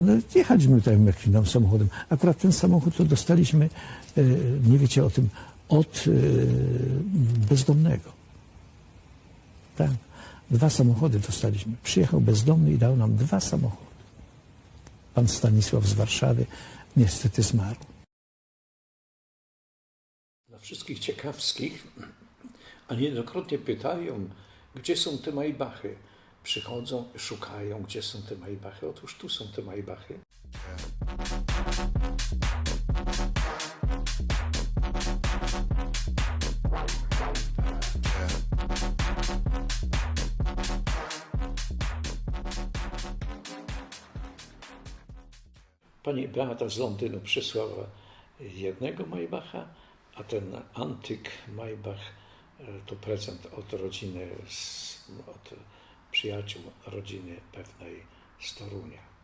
No, jechaliśmy tutaj chwilą samochodem. Akurat ten samochód to dostaliśmy, e, nie wiecie o tym, od e, bezdomnego. Tak. Dwa samochody dostaliśmy. Przyjechał bezdomny i dał nam dwa samochody. Pan Stanisław z Warszawy niestety zmarł. Dla wszystkich ciekawskich, a niejednokrotnie pytają, gdzie są te Maybachy. Przychodzą, szukają, gdzie są te Maybachy. Otóż tu są te Maybachy. Pani Beata z Londynu przysłała jednego Maybacha, a ten antyk Maybach e, to prezent od rodziny, od przyjaciół rodziny pewnej z Torunia.